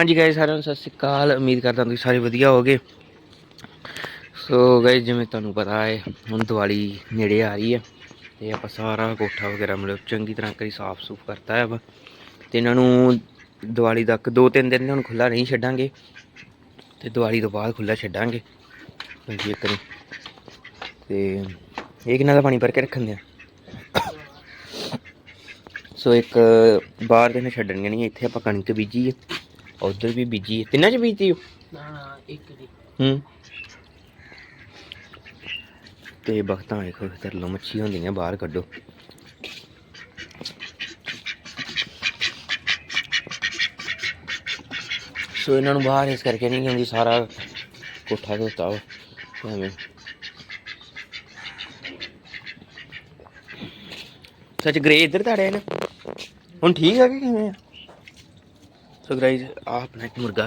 ਹਾਂਜੀ ਗਾਇਸ ਸਾਰਿਆਂ ਨੂੰ ਸਤਿ ਸ਼੍ਰੀ ਅਕਾਲ। ਉਮੀਦ ਕਰਦਾ ਤੁਸੀਂ ਸਾਰੇ ਵਧੀਆ ਹੋਗੇ ਸੋ ਗਾਇਸ ਜਿਵੇਂ ਤੁਹਾਨੂੰ ਪਤਾ ਹੈ, ਹੁਣ ਦੀਵਾਲੀ ਨੇੜੇ ਆ ਰਹੀ ਹੈ ਤੇ ਆਪਾਂ ਸਾਰਾ ਕੋਠਾ ਵਗੈਰਾ ਮਤਲਬ ਚੰਗੀ ਤਰ੍ਹਾਂ ਕਰੀ ਸਾਫ਼ ਸੂਫ ਕਰਤਾ ਹੈ ਵਾ ਤੇ ਇਹਨਾਂ ਨੂੰ ਦੀਵਾਲੀ ਤੱਕ ਦੋ ਤਿੰਨ ਦਿਨ ਹੁਣ ਖੁੱਲਾ ਨਹੀਂ ਛੱਡਾਂਗੇ ਤੇ ਦੀਵਾਲੀ ਤੋਂ ਬਾਅਦ ਖੁੱਲਾ ਛੱਡਾਂਗੇ। ਹਾਂਜੀ, ਇੱਕ ਵਾਰੀ। ਤੇ ਇਹ ਕਿੰਨਾ ਦਾ ਪਾਣੀ ਭਰ ਕੇ ਰੱਖਣ ਦਿਆ? ਸੋ ਇੱਕ ਬਾਹਰ ਦੇ ਨੇ ਛੱਡਣਗੇ ਨਹੀਂ, ਇੱਥੇ ਆਪਾਂ ਕਣਕ ਬੀਜੀ ਹੈ। ਉਧਰ ਵੀ ਬੀਜੀ ਤਿੰਨਾਂ ਚ ਬੀਜੀ ਹੋ ਨਾ ਨਾ ਇੱਕ ਦੀ। ਹੂੰ। ਤੇ ਬਖਤਾਂ ਲੋ ਮੱਛੀ ਹੁੰਦੀਆਂ ਬਾਹਰ ਕੱਢੋ। ਸੋ ਇਹਨਾਂ ਨੂੰ ਬਾਹਰ ਇਸ ਕਰਕੇ ਨਹੀਂ ਕਿਉਂਕਿ ਸਾਰਾ ਕੋਠਾ ਧੋਤਾ ਐਵੇਂ ਸੱਚ ਗ੍ਰੇ ਇੱਧਰ ਤਾੜਿਆ ਨਾ ਹੁਣ ਠੀਕ ਆ ਕਿ ਕਿਵੇਂ ਆ? ਸੋ ਗਾਇਸ ਆ ਆਪਣਾ ਇੱਕ ਮੁਰਗਾ।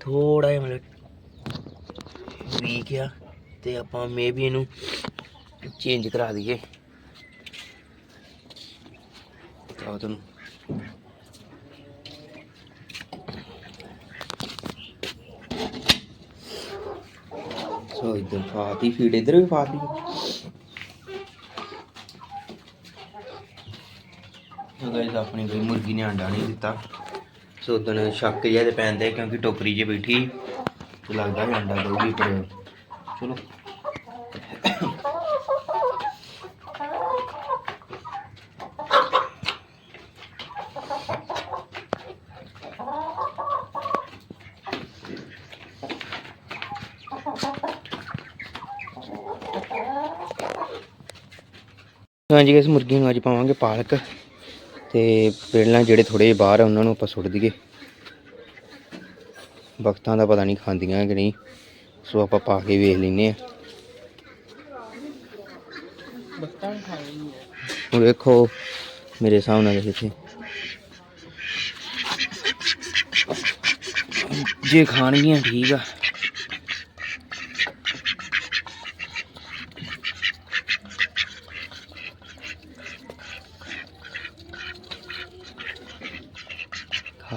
ਥੋੜਾ ਜਿਹਾ ਮਤਲਬ ਵੀਕ ਆ, ਤੇ ਆਪਾਂ ਮੇਬੀ ਇਹਨੂੰ ਚੇਂਜ ਕਰਾ ਦਈਏ। ਤਾਂ ਤੁਹਾਨੂੰ। ਸੋ ਇਧਰ ਫਾਤੀ ਫੀਡ ਇਧਰ ਵੀ ਫਾਤੀ। ਸੋ ਗਾਇਸ ਆਪਣੀ ਕੋਈ ਮੁਰਗੀ ਨੇ ਅੰਡਾ ਨਹੀਂ ਦਿੱਤਾ। ਸੋ ਉਦੋਂ ਸ਼ੱਕ ਜਿਹਾ ਤੇ ਪੈਂਦਾ ਕਿਉਂਕਿ ਟੋਕਰੀ 'ਚ ਬੈਠੀ ਤੇ ਲੱਗਦਾ ਵੀ ਅੰਡਾ ਦਊਗੀ ਪਰ ਚਲੋ। ਹਾਂਜੀ ਇਸ ਮੁਰਗੀ ਨੂੰ ਅੱਜ ਪਾਵਾਂਗੇ ਪਾਲਕ। ਤੇ ਪਹਿਲਾਂ ਜਿਹੜੇ ਥੋੜੇ ਬਾਹਰ ਆ ਉਹਨਾਂ ਨੂੰ ਆਪਾਂ ਸੁੱਟ ਦਈਏ। ਵਕਤਾਂ ਦਾ ਪਤਾ ਨਹੀਂ ਖਾਂਦੀਆਂ ਕਿ ਨਹੀਂ ਸੋ ਆਪਾਂ ਪਾ ਕੇ ਵੇਖ ਲੈਨੇ ਆ। ਖਾਣੀ ਹੁਣ ਵੇਖੋ ਮੇਰੇ ਹਿਸਾਬ ਨਾਲ ਇੱਥੇ। ਜੇ ਖਾਣਗੀਆਂ ਠੀਕ ਆ।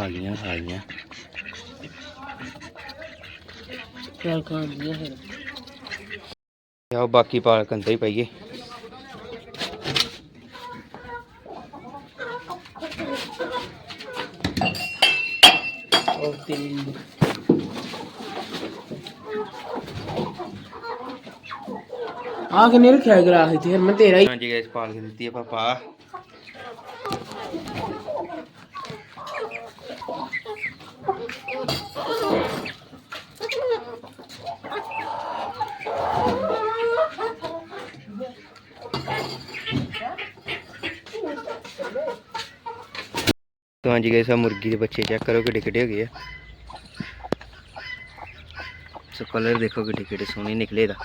ਖਾ ਲੀਆਂ ਖਾ ਲੀਆਂ ਚੱਲ ਖਾਣੀ ਹੈ ਫਿਰ ਆਓ ਬਾਕੀ ਪਾਲਕ ਅੰਦਰ ਹੀ ਪਾਈਏ ਉਹ ਤੇਰੀ ਆ ਕੇ ਨਹੀਂ ਰੱਖਿਆ ਗਲਾਸ ਇੱਥੇ ਫਿਰ ਮੈਂ ਤੇਰਾ ਹੀ ਹਾਂਜੀ ਗਾਇਸ ਪਾਲਕ ਦਿੱਤੀ ਆ ਤਾਂ ਹਾਂਜੀ ਗਾਇਸ ਆ ਮੁਰਗੀ ਦੇ ਬੱਚੇ ਚੈੱਕ ਕਰੋ ਕਿੱਡੇ ਕਿੱਡੇ ਹੋ ਗਏ ਆ। ਸੋ ਕਲਰ ਦੇਖੋ ਕਿੱਡੇ ਕਿੱਡੇ ਸੋਹਣੇ ਨਿਕਲੇ ਦਾ।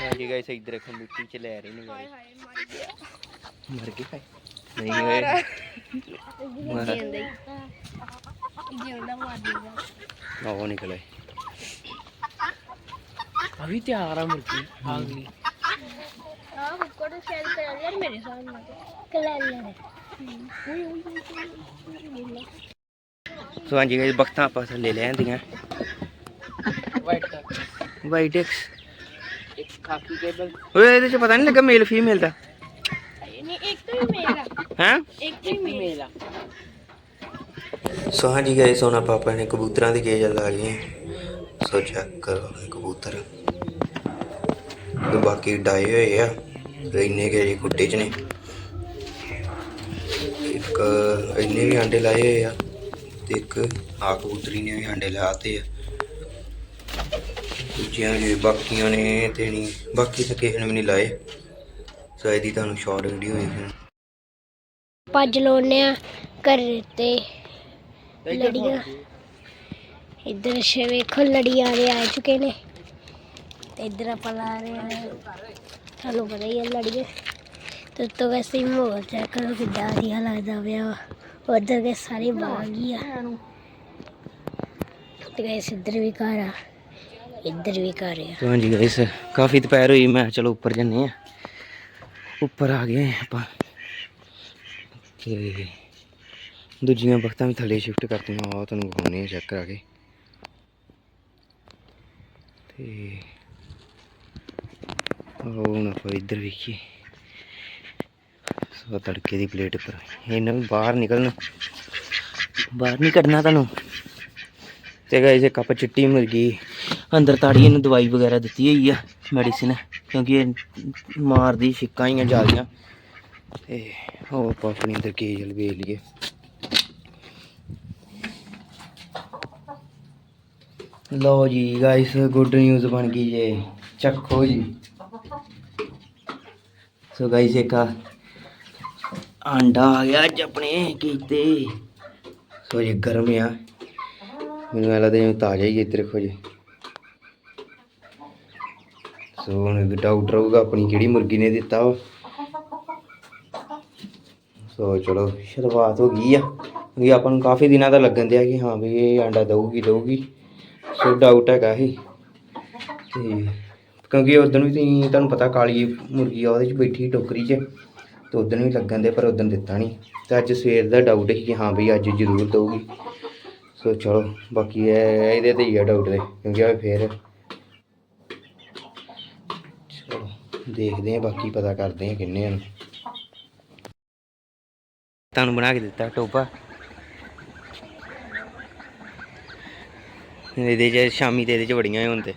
ਹਾਂਜੀ ਗਾਇਸ ਇੱਧਰ ਦੇਖੋ ਮਿੱਟੀ ਚ ਲੈ ਰਹੇ ਨੇ ਗਾਇਸ ਮਰ। ਗਏ ਭਾਈ। ਨਹੀਂ ਹੋਏ। ਮਾਰ। ਉਹ ਨਿਕਲੇ। ਅਭੀ ਤਿਆਰ ਆ ਮੁਰਗੀ ਹਾਂ ਸੋ ਹਾਂਜੀ ਗਾਇਸ ਬਖਤਾਂ ਆਪਾਂ ਲੈ ਆਂਦੀਆਂ। ਵਾਈਟ ਟੈਕਸ ਵਾਈਟ ਟੈਕਸ ਇੱਕ ਕਾਫੀ ਕੇਬਲ ਓਏ ਇਹਦੇ ਚ ਪਤਾ ਨਹੀਂ ਲੱਗਾ ਫੀਮੇਲ ਦਾ। ਨਹੀਂ ਇੱਕ ਤਾਂ ਮੇਲ ਆ। ਹੈ? ਸੋ ਹਾਂਜੀ ਗਾਇਸ ਹੁਣ ਆਪਾਂ ਆਪਣੇ ਕਬੂਤਰਾਂ ਦੀ ਕੇਜ ਲਾ ਲਈਏ ਸੋ ਚੈੱਕ ਕਰੋ ਆਪਣੇ ਕਬੂਤਰ। ਬਾਕੀ ਡਾਏ ਹੋਏ ਆ। ਇੰਨੇ ਕੇ ਜੀ ਕੁੱਟੇ ਚ ਨੇ। ਇੱਕ ਇੰਨੇ ਵੀ ਆਂਡੇ ਲਾਏ ਹੋਏ ਆ ਤੇ ਇੱਕ ਆ ਕਬੂਤਰੀ ਨੇ ਵੀ ਆਂਡੇ ਲਾਤੇ ਆ। ਦੂਜਿਆਂ ਨੇ, ਬਾਕੀਆਂ ਨੇ ਤੇ ਨਹੀਂ, ਬਾਕੀ ਤਾਂ ਕਿਸੇ ਨੇ ਵੀ ਨਹੀਂ ਲਾਏ। ਸੋ ਇਹਦੀ ਤੁਹਾਨੂੰ ਸ਼ਾਰਟ ਵੀਡੀਓ ਵੇਖਣ ਭੱਜ ਲੋਨੇ ਆ ਕਰ ਤੇ ਲੜੀਆਂ। ਇੱਧਰ ਸ਼ ਵੇਖੋ ਲੜੀਆਂ ਦੇ ਆ ਚੁੱਕੇ ਨੇ। ਤੇ ਇੱਧਰ ਆਪਾਂ ਲਾ ਰਹੇ ਆ। ਤੁਹਾਨੂੰ ਪਤਾ ਹੀ ਹੈ ਲੜੀਆਂ ਤੇ ਤੋਂ ਵੈਸੇ ਹੀ ਮਾਹੌਲ ਚੈੱਕ ਕਰੋ ਕਿੱਦਾਂ ਵਧੀਆ ਲੱਗਦਾ ਪਿਆ ਵਾ। ਉਧਰ ਦੇ ਸਾਰੇ ਬਾਗ ਹੀ ਆ। ਤੇ ਗੈਸ ਇੱਧਰ ਵੀ ਘਰ ਆ। ਇੱਧਰ ਵੀ ਘਰ ਆ। ਹਾਂਜੀ ਗਾਇਸ ਕਾਫੀ ਦੁਪਹਿਰ ਹੋਈ, ਮੈਂ ਕਿਹਾ ਚਲੋ ਉੱਪਰ ਜੰਨੇ ਆ ਉੱਪਰ ਆ ਗਏ ਆਪਾਂ। ਤੇ ਦੂਜੀਆਂ ਬਖਤਾਂ ਵੀ ਥੱਲੇ ਸ਼ਿਫਟ ਕਰਤੀਆਂ ਆ ਤੁਹਾਨੂੰ ਵਿਖਾਉਂਦੇ ਚੈੱਕ ਕਰਾ ਕੇ। ਤੇ ਹੁਣ ਆਪਾਂ ਇੱਧਰ ਵੇਖੀਏ। ਸੋ ਤੜਕੇ ਦੀ ਪਲੇਟ ਉੱਪਰ। ਇਹਨਾਂ ਵੀ ਬਾਹਰ ਨਿਕਲਣਾ। ਬਾਹਰ ਨਹੀਂ ਕੱਢਣਾ ਤੁਹਾਨੂੰ। ਤੇ ਗਾਇਸ ਇੱਕ ਕੱਪ ਚਿੱਟੀ ਮੁਰਗੀ ਅੰਦਰ ਤਾੜੀ ਇਹਨੂੰ ਦਵਾਈ ਵਗੈਰਾ ਦਿੱਤੀ ਹੋਈ ਆ ਮੈਡੀਸਿਨ ਕਿਉਂਕਿ ਇਹ ਮਾਰਦੀ ਛਿੱਕਾਂ ਹੀ ਆ ਜ਼ਿਆਦੀਆਂ। ਤੇ ਉਹ ਆਪਾਂ ਆਪਣੀ ਅੰਦਰ ਕੇਜਲ ਵੇਚ ਲਈਏ। ਲਓ ਜੀ ਗਾਇਸ ਗੁੱਡ ਨਿਊਜ਼ ਬਣ ਗਈ ਜੇ। ਚੱਖੋ ਜੀ। ਸੋ ਗਾਇਸ ਇੱਕ ਆਂਡਾ ਆ ਗਿਆ ਅੱਜ ਆਪਣੇ ਕੀਤੇ। ਸੋ ਜੀ ਗਰਮ ਆ, ਮੈਨੂੰ ਲੱਗਦਾ ਜਿਵੇਂ ਤਾਜ਼ਾ ਹੀ ਇੱਧਰ, ਦੇਖੋ ਜੀ। ਸੋ ਹੁਣ ਡਾਊਟ ਰਹੂਗਾ ਆਪਣੀ ਕਿਹੜੀ ਮੁਰਗੀ ਨੇ ਦਿੱਤਾ ਵਾ ਸੋ ਚਲੋ, ਸ਼ੁਰੂਆਤ ਹੋ ਗਈ ਆ। ਵੀ ਆਪਾਂ ਨੂੰ ਕਾਫੀ ਦਿਨਾਂ ਦਾ ਲੱਗਣ ਦਿਆ ਕਿ ਹਾਂ ਵੀ ਇਹ ਆਂਡਾ ਦਊਗੀ ਦਊਗੀ। ਸੋ ਡਾਊਟ ਹੈਗਾ ਹੀ ਤੇ ਕਿਉਂਕਿ ਉਦੋਂ ਵੀ ਤੁਸੀਂ, ਤੁਹਾਨੂੰ ਪਤਾ ਕਾਲੀ ਮੁਰਗੀ ਆ, ਉਹਦੇ ਚ ਬੈਠੀ ਟੋਕਰੀ 'ਚ, ਤੇ ਉਦੋਂ ਵੀ ਲੱਗਣ ਦੇ, ਪਰ ਉਦੋਂ ਦਿੱਤਾ ਨਹੀਂ ਤੇ ਅੱਜ ਸਵੇਰ ਦਾ ਡਾਊਟ ਸੀ ਕਿ ਹਾਂ ਵੀ ਅੱਜ ਜ਼ਰੂਰ ਦਊਗੀ। ਸੋ ਚਲੋ, ਬਾਕੀ ਇਹ, ਇਹਦੇ ਤੇ ਹੀ ਆ ਡਾਊਟ ਦੇ, ਕਿਉਂਕਿ ਆ ਫੇਰ ਚਲੋ, ਦੇਖਦੇ ਆ ਬਾਕੀ ਪਤਾ ਕਰਦੇ ਆ ਕਿੰਨੇ ਹਨ। ਤੁਹਾਨੂੰ ਬਣਾ ਕੇ ਦਿੱਤਾ ਟੋਪਾ। ਇਹਦੇ ਚ, ਸ਼ਾਮੀ ਤੇ ਇਹਦੇ ਚ ਬੜੀਆਂ ਹੁਣ ਤੇ।